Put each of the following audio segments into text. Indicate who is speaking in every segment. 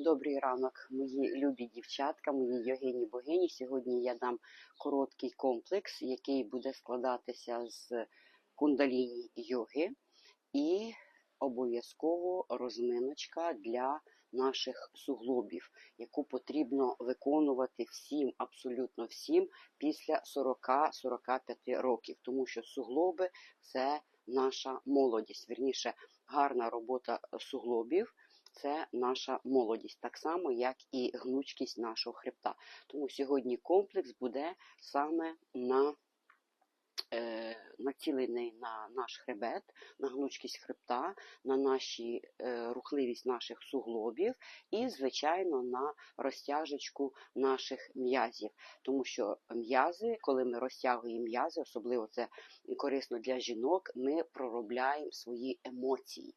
Speaker 1: добрий ранок, мої любі дівчатка, мої йогині богині. Сьогодні я дам короткий комплекс, який буде складатися з кундаліні йоги і обов'язково розминочка для наших суглобів, яку потрібно виконувати всім, абсолютно всім після 40-45 років, тому що суглоби це наша молодість. Вірніше, гарна робота суглобів це наша молодість, так само, як і гнучкість нашого хребта. Тому сьогодні комплекс буде саме на е, націлений на наш хребет, на гнучкість хребта, на наші е, рухливість наших суглобів і, звичайно, на розтяжечку наших м'язів. Тому що м'язи, коли ми розтягуємо м'язи, особливо це корисно для жінок, ми проробляємо свої емоції.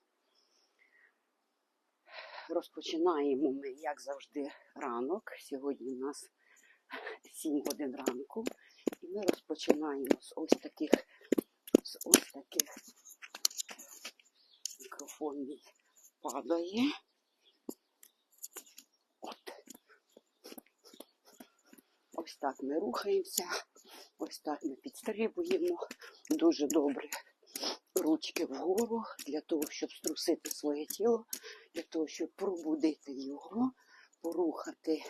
Speaker 1: Розпочинаємо ми, як завжди, ранок. Сьогодні у нас 7 годин ранку. І ми розпочинаємо з ось таких, з ось таких мікрофон мій падає. От. Ось так ми рухаємося, ось так ми підстрибуємо. Дуже добре ручки вгору для того, щоб струсити своє тіло, для того, щоб пробудити його, порухати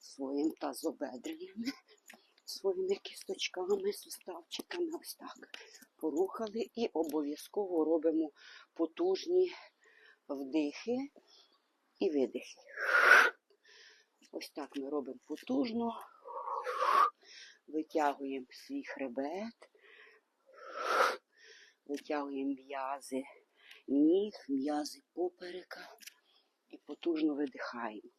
Speaker 1: своїм тазобедреннями, своїми кісточками, суставчиками. Ось так. Порухали і обов'язково робимо потужні вдихи і видихи. Ось так ми робимо потужно, витягуємо свій хребет, витягуємо м'язи ніг, м'язи поперека і потужно видихаємо.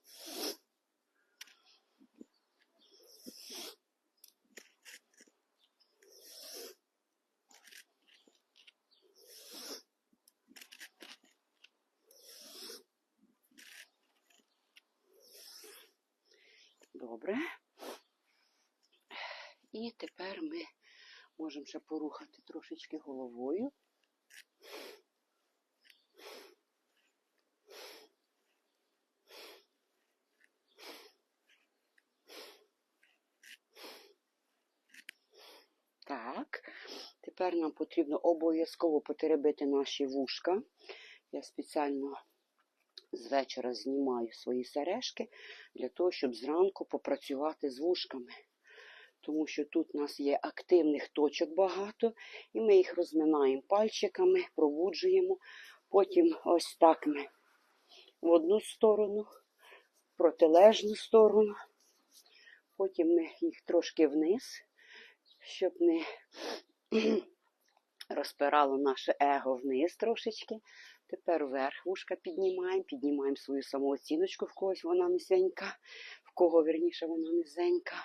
Speaker 1: Добре. І тепер ми можемо ще порухати трошечки головою. Так, тепер нам потрібно обов'язково потеребити наші вушка. Я спеціально з вечора знімаю свої сережки для того, щоб зранку попрацювати з вушками. Тому що тут у нас є активних точок багато, і ми їх розминаємо пальчиками, пробуджуємо. Потім ось так ми в одну сторону, в протилежну сторону. Потім ми їх трошки вниз, щоб не розпирало наше его вниз трошечки. Тепер вверх вушка піднімаємо, піднімаємо свою самооціночку, в когось вона низенька, в кого вірніше вона низенька.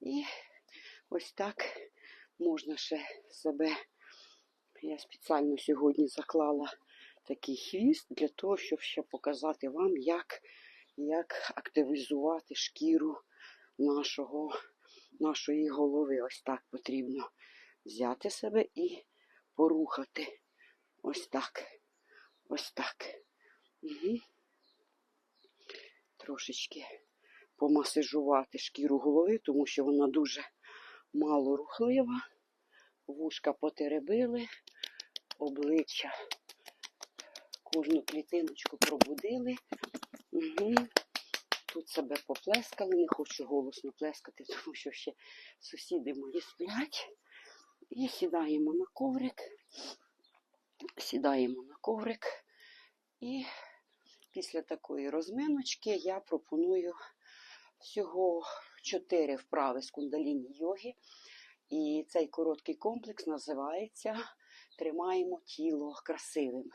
Speaker 1: І ось так можна ще себе. Я спеціально сьогодні заклала такий хвіст для того, щоб ще показати вам, як, як активізувати шкіру нашого, нашої голови. Ось так потрібно взяти себе і порухати. Ось так. Ось так. Угу. Трошечки помасажувати шкіру голови, тому що вона дуже мало рухлива. Вушка потеребили, обличчя, кожну клітиночку пробудили. Угу. Тут себе поплескали, не хочу голосно плескати, тому що ще сусіди мої сплять. І сідаємо на коврик. Сідаємо на коврик. І після такої розминочки я пропоную всього 4 вправи з кундаліні йоги. І цей короткий комплекс називається Тримаємо тіло красивим.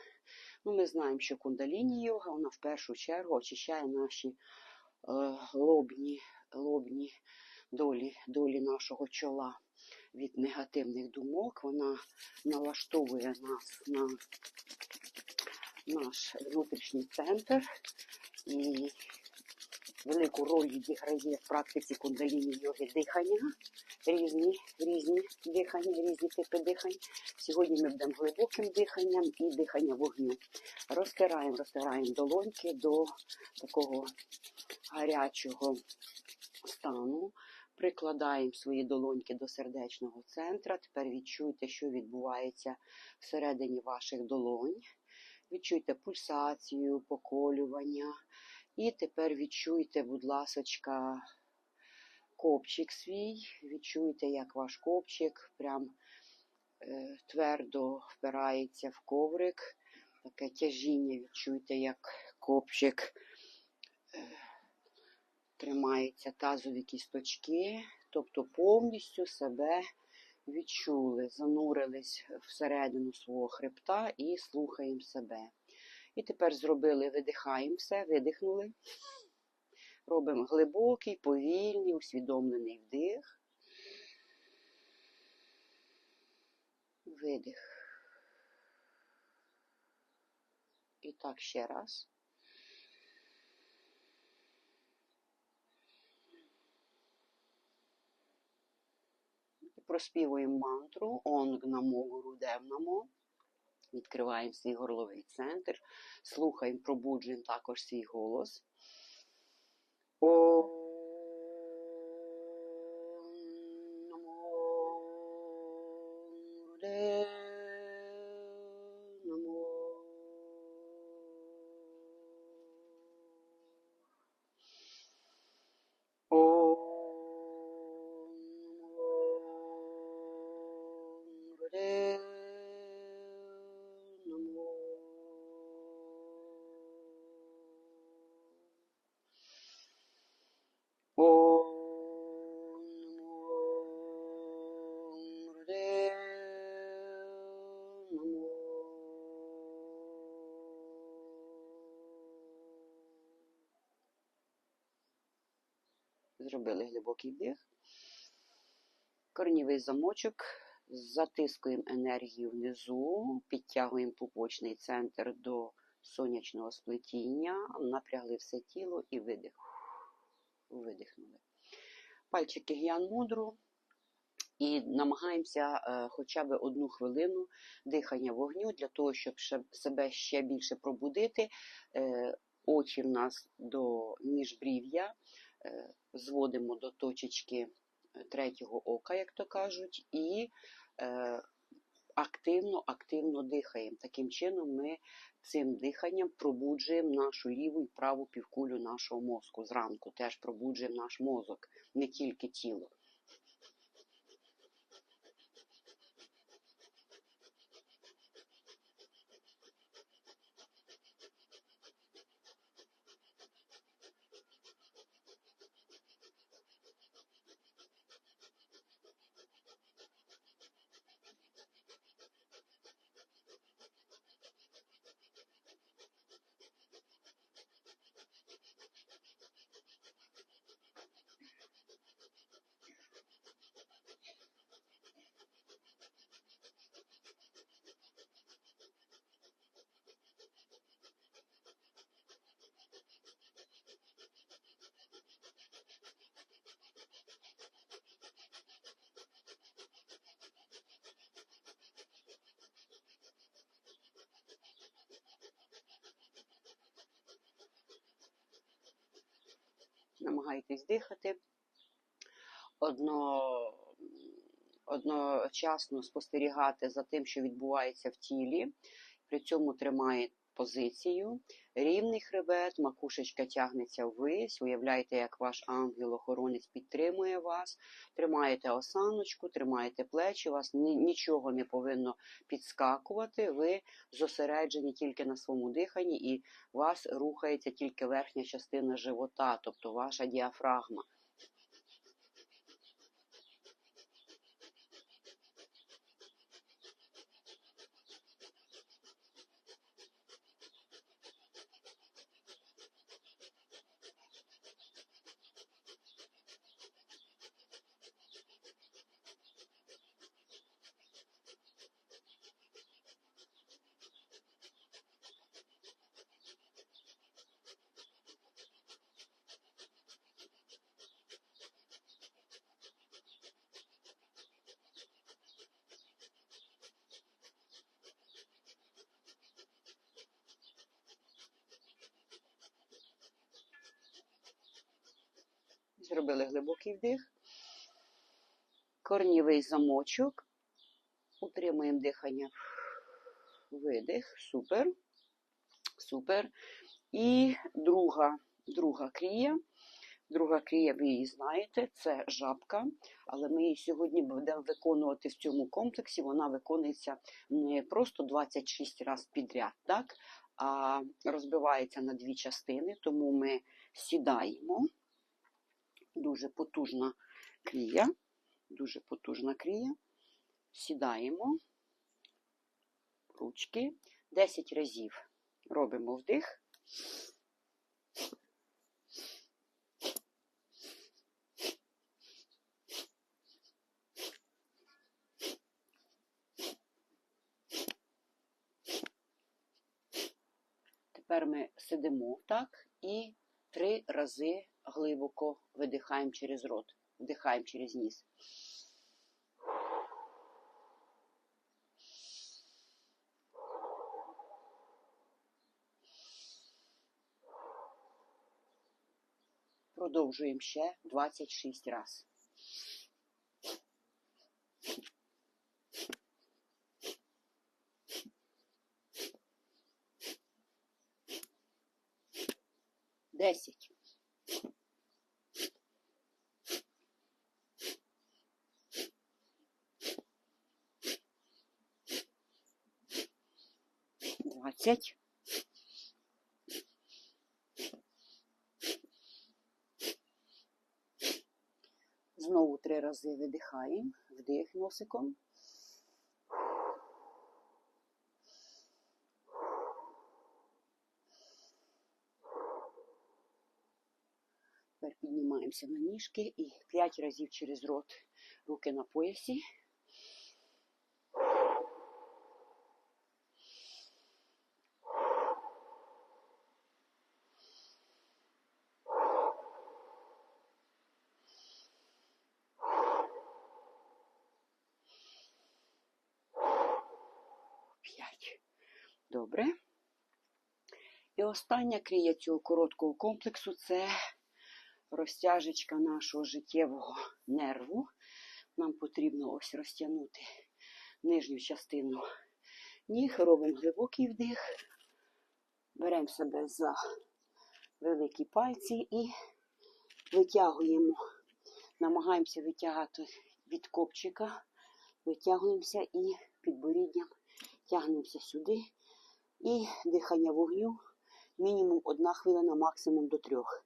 Speaker 1: Ну, Ми знаємо, що кундаліні йога вона в першу чергу очищає наші е, лобні, лобні долі, долі нашого чола від негативних думок. Вона налаштовує нас на наш внутрішній центр і велику роль відіграє в практиці кундаліні йоги дихання, різні, різні дихання, різні типи дихань. Сьогодні ми будемо глибоким диханням і дихання вогню. Розтираємо, розтираємо долоньки до такого гарячого стану. Прикладаємо свої долоньки до сердечного центра. Тепер відчуйте, що відбувається всередині ваших долонь. Відчуйте пульсацію, поколювання. І тепер відчуйте, будь ласочка, копчик свій. Відчуйте, як ваш копчик прям е, твердо впирається в коврик. Таке тяжіння відчуйте, як копчик е, тримаються тазові кісточки, тобто повністю себе відчули, занурились всередину свого хребта і слухаємо себе. І тепер зробили, видихаємо все, видихнули. Робимо глибокий, повільний, усвідомлений вдих. Видих. І так ще раз. Проспівуємо мантру Онг намо гуру дев намо. Відкриваємо свій горловий центр, слухаємо, пробуджуємо також свій голос. Ом Зробили глибокий вдих. Корнівий замочок. Затискуємо енергію внизу, підтягуємо пупочний центр до сонячного сплетіння, напрягли все тіло і видих. Видихнули. Пальчики г'ян мудру. І намагаємося е, хоча б одну хвилину дихання вогню для того, щоб себе ще більше пробудити. Е, очі в нас до міжбрів'я, зводимо до точечки е, третього ока, як то кажуть, і е, активно, активно дихаємо. Таким чином ми цим диханням пробуджуємо нашу ліву і праву півкулю нашого мозку. Зранку теж пробуджуємо наш мозок, не тільки тіло. Намагайтесь дихати. Одно, одночасно спостерігати за тим, що відбувається в тілі. При цьому тримає позицію. Рівний хребет, макушечка тягнеться ввись. Уявляєте, як ваш ангел-охоронець підтримує вас. Тримаєте осаночку, тримаєте плечі, вас нічого не повинно підскакувати. Ви зосереджені тільки на своєму диханні, і вас рухається тільки верхня частина живота, тобто ваша діафрагма. Зробили глибокий вдих. Корнівий замочок. Утримуємо дихання. Видих. Супер. Супер. І друга, друга крія. Друга крія, ви її знаєте, це жабка, але ми її сьогодні будемо виконувати в цьому комплексі. Вона виконується не просто 26 разів підряд, так? а розбивається на дві частини, тому ми сідаємо. Дуже потужна крія, дуже потужна крія. Сідаємо, ручки, 10 разів робимо вдих. Тепер ми сидимо так і три рази глибоко видихаємо через рот, вдихаємо через ніс. Продовжуємо ще 26 разів. Десять. Двадцять. Знову три рази видихаємо, вдих носиком. Тепер піднімаємося на ніжки і п'ять разів через рот руки на поясі. П'ять. Добре. І остання крія цього короткого комплексу це розтяжечка нашого життєвого нерву. Нам потрібно ось розтягнути нижню частину ніг, робимо глибокий вдих, беремо себе за великі пальці і витягуємо, намагаємося витягати від копчика, витягуємося і підборідням тягнемося сюди. І дихання вогню мінімум одна хвилина, максимум до трьох.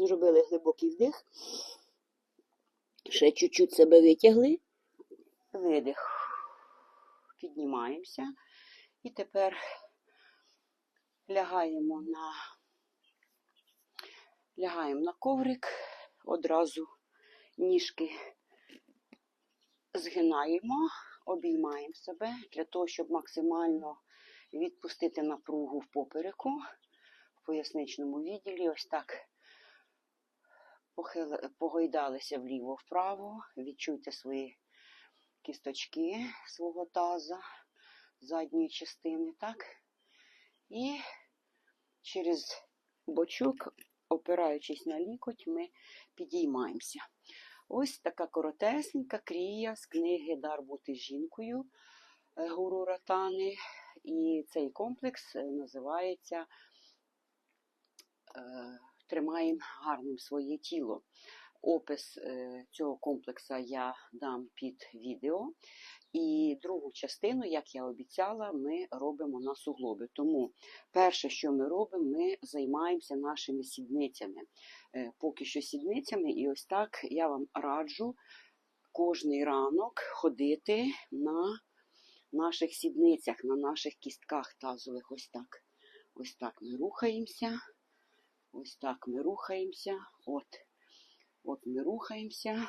Speaker 1: Зробили глибокий вдих. Ще чуть-чуть себе витягли. Видих. Піднімаємося. І тепер лягаємо на, лягаємо на коврик, одразу ніжки згинаємо, обіймаємо себе для того, щоб максимально відпустити напругу в попереку, в поясничному відділі. Ось так похили, погойдалися вліво-вправо, відчуйте свої кісточки свого таза, задньої частини, так? І через бочок, опираючись на лікоть, ми підіймаємося. Ось така коротесенька крія з книги Дар бути жінкою е, гуру Ратани. І цей комплекс е, називається Тримаємо гарним своє тіло. Опис е, цього комплексу я дам під відео. І другу частину, як я обіцяла, ми робимо на суглоби. Тому перше, що ми робимо, ми займаємося нашими сідницями. Е, Поки що сідницями, і ось так я вам раджу кожний ранок ходити на наших сідницях, на наших кістках тазових. Ось так. Ось так ми рухаємося. Ось так ми рухаємося. От. От ми рухаємося.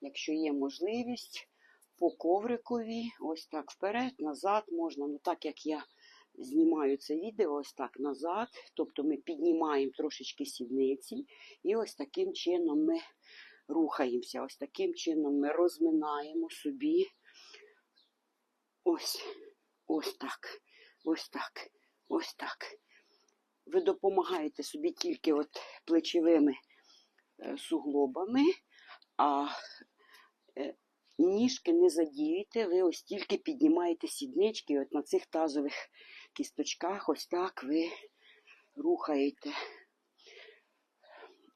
Speaker 1: Якщо є можливість, по коврикові, ось так вперед, назад можна. Ну так як я знімаю це відео, ось так назад. Тобто ми піднімаємо трошечки сідниці, і ось таким чином ми рухаємося. Ось таким чином ми розминаємо собі. Ось, ось так, ось так, ось так. Ви допомагаєте собі тільки от плечовими е, суглобами, а е, ніжки не задіюєте, ви ось тільки піднімаєте сіднички, і от на цих тазових кісточках, ось так ви рухаєте.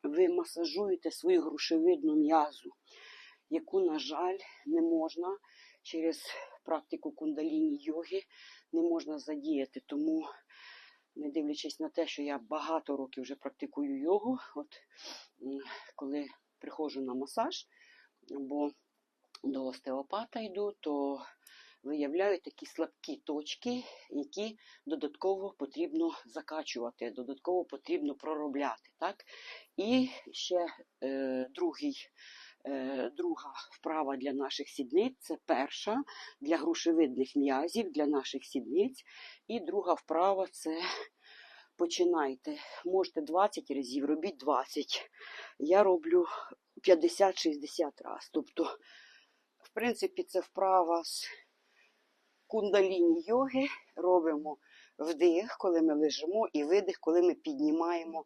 Speaker 1: Ви масажуєте свою грушевидну м'язу, яку, на жаль, не можна через практику кундаліні йоги не можна задіяти. Тому, не дивлячись на те, що я багато років вже практикую йогу, от коли приходжу на масаж, бо до остеопата йду, то виявляю такі слабкі точки, які додатково потрібно закачувати, додатково потрібно проробляти. Так? І ще е, другий, друга вправа для наших сідниць це перша для грушевидних м'язів, для наших сідниць. І друга вправа це починайте. Можете 20 разів, робіть 20. Я роблю 50-60 разів. Тобто, в принципі, це вправа з кундаліні йоги. Робимо вдих, коли ми лежимо, і видих, коли ми піднімаємо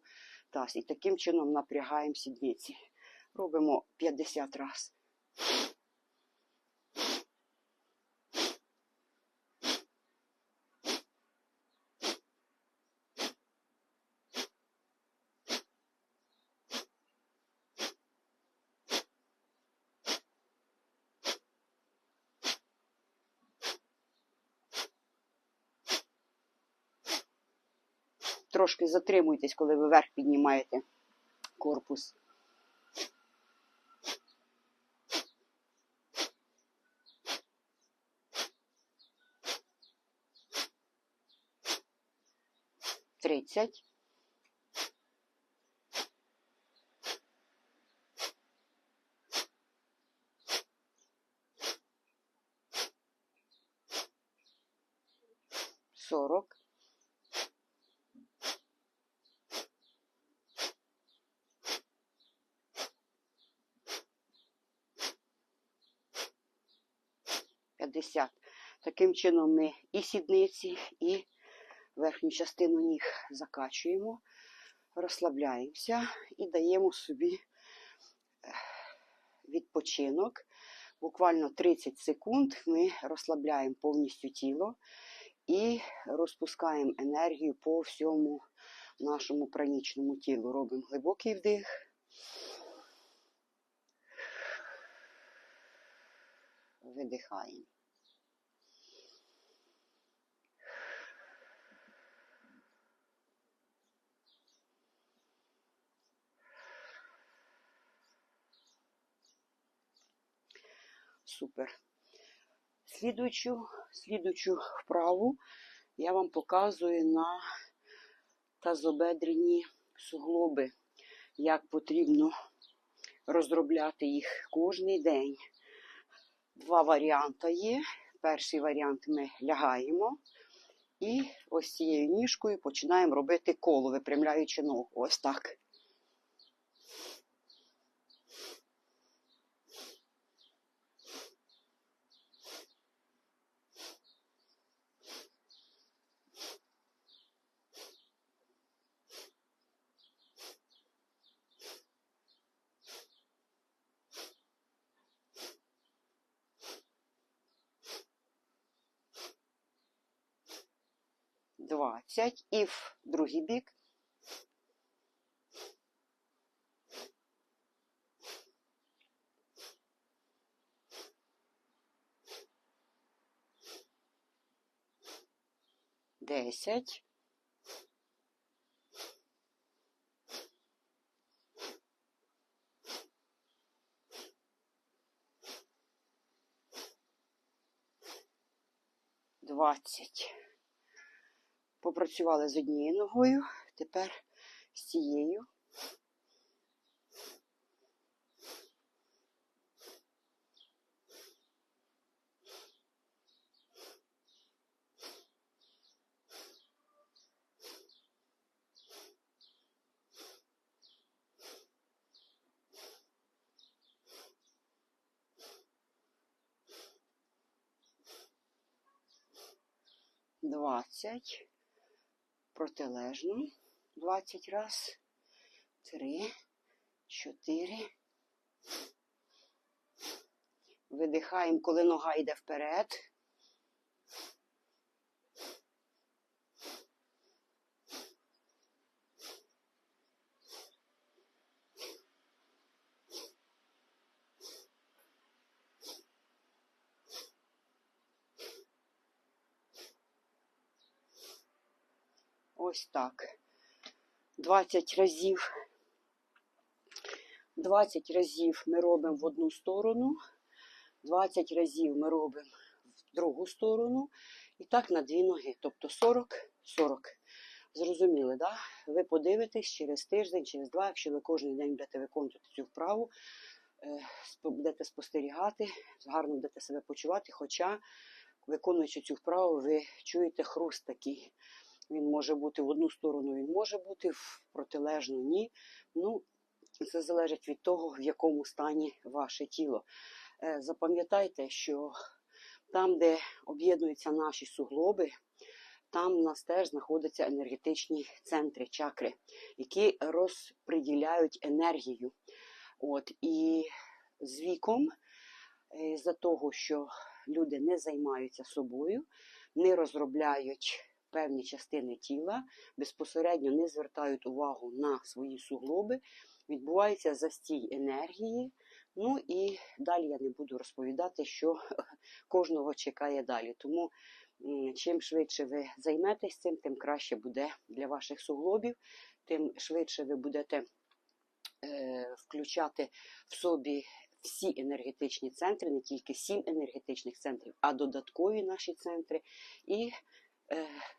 Speaker 1: таз. І таким чином напрягаємо сідниці. Робимо 50 разів. Трошки затримуйтесь, коли ви вверх піднімаєте корпус. Тридцять. Сорок. П'ятдесят. Таким чином ми і сідниці, і верхню частину ніг закачуємо, розслабляємося і даємо собі е, відпочинок. Буквально 30 секунд ми розслабляємо повністю тіло і розпускаємо енергію по всьому нашому пранічному тілу. Робимо глибокий вдих. Видихаємо. Супер. Слідуючу, слідуючу вправу я вам показую на тазобедрені суглоби, як потрібно розробляти їх кожен день. Два варіанти є. Перший варіант ми лягаємо і ось цією ніжкою починаємо робити коло, випрямляючи ногу. Ось так. 20 і в другий бік. Десять. Двадцять. Попрацювали з однією ногою, тепер з цією. Двадцять. Протилежно. Двадцять раз. Три. Чотири. Видихаємо, коли нога йде вперед. Ось так. 20 разів. 20 разів ми робимо в одну сторону, 20 разів ми робимо в другу сторону. І так на дві ноги. Тобто 40, 40. Зрозуміли, да? Ви подивитесь через тиждень, через два, якщо ви кожен день будете виконувати цю вправу, е, будете спостерігати, гарно будете себе почувати. Хоча, виконуючи цю вправу, ви чуєте хруст такий. Він може бути в одну сторону, він може бути, в протилежну ні. Ну, це залежить від того, в якому стані ваше тіло. Е, Запам'ятайте, що там, де об'єднуються наші суглоби, там у нас теж знаходяться енергетичні центри, чакри, які розподіляють енергію. От, І з віком, е, з-за того, що люди не займаються собою, не розробляють певні частини тіла, безпосередньо не звертають увагу на свої суглоби, відбувається застій енергії. Ну і далі я не буду розповідати, що кожного чекає далі. Тому чим швидше ви займетесь цим, тим краще буде для ваших суглобів, тим швидше ви будете е, включати в собі всі енергетичні центри, не тільки сім енергетичних центрів, а додаткові наші центри, і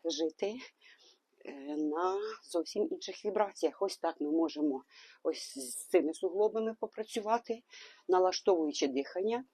Speaker 1: жити е, на зовсім інших вібраціях. Ось так ми можемо ось з цими суглобами попрацювати, налаштовуючи дихання.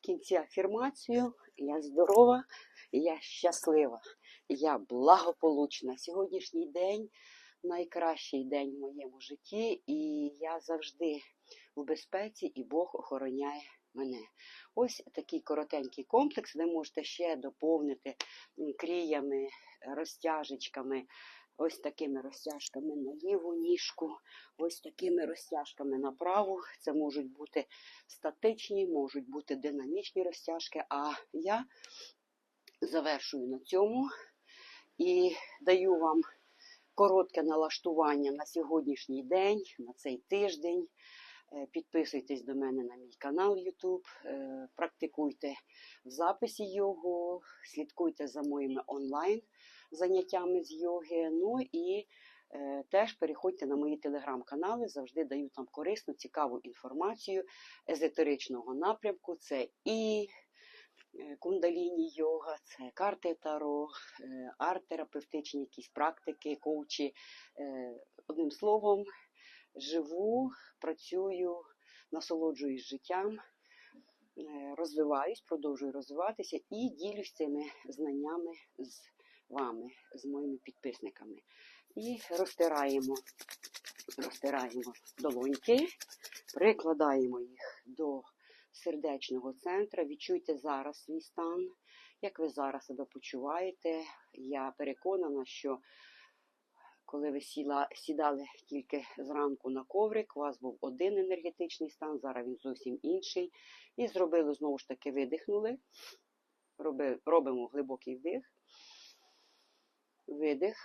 Speaker 1: Кінці афірмацію я здорова, я щаслива, я благополучна. Сьогоднішній день найкращий день в моєму житті, і я завжди в безпеці, і Бог охороняє мене. Ось такий коротенький комплекс. Ви можете ще доповнити кріями, розтяжечками. Ось такими розтяжками на ліву ніжку, ось такими розтяжками на праву. Це можуть бути статичні, можуть бути динамічні розтяжки. А я завершую на цьому і даю вам коротке налаштування на сьогоднішній день, на цей тиждень. Е, Підписуйтесь до мене на мій канал YouTube, е, практикуйте в записі йогу, слідкуйте за моїми онлайн заняттями з йоги. Ну і е, теж переходьте на мої телеграм-канали, завжди даю там корисну, цікаву інформацію езотеричного напрямку. Це і е, кундаліні йога, це карти таро, е, арт-терапевтичні якісь практики, коучі. Е, Одним словом, живу, працюю, насолоджуюсь життям, е, розвиваюсь, продовжую розвиватися і ділюсь цими знаннями з вами, з моїми підписниками. І розтираємо, розтираємо долоньки, прикладаємо їх до сердечного центра. Відчуйте зараз свій стан, як ви зараз себе почуваєте. Я переконана, що коли ви сіла, сідали тільки зранку на коврик, у вас був один енергетичний стан, зараз він зовсім інший. І зробили знову ж таки, видихнули. Робимо глибокий вдих, видих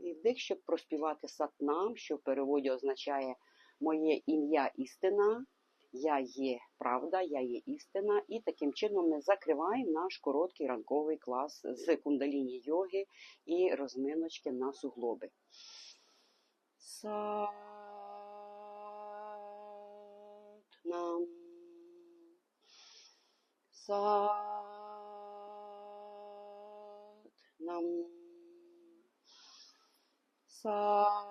Speaker 1: і вдих, щоб проспівати сатнам, що в переводі означає моє ім'я істина, я є правда, я є істина. І таким чином ми закриваємо наш короткий ранковий клас з кундаліні йоги і розминочки на суглоби. Сатнам. Сатнам. Сатнам.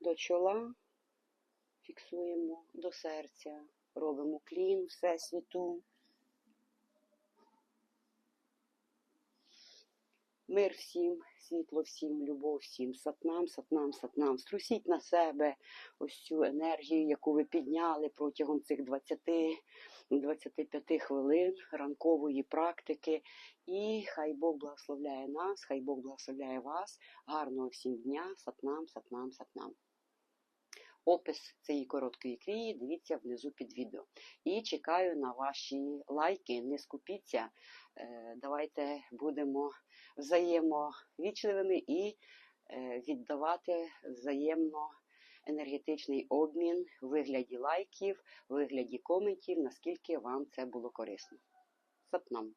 Speaker 1: До чола фіксуємо до серця, робимо клін Всесвіту. Мир всім, світло всім, любов всім, сатнам, сатнам, сатнам. Струсіть на себе ось цю енергію, яку ви підняли протягом цих 20-25 хвилин ранкової практики. І хай Бог благословляє нас, хай Бог благословляє вас. Гарного всім дня, сатнам, сатнам, сатнам. Опис цієї короткої крії дивіться внизу під відео. І чекаю на ваші лайки. Не скупіться. Е, Давайте будемо взаємовічливими і е, віддавати взаємно енергетичний обмін в вигляді лайків, в вигляді коментів, наскільки вам це було корисно. Сатнам!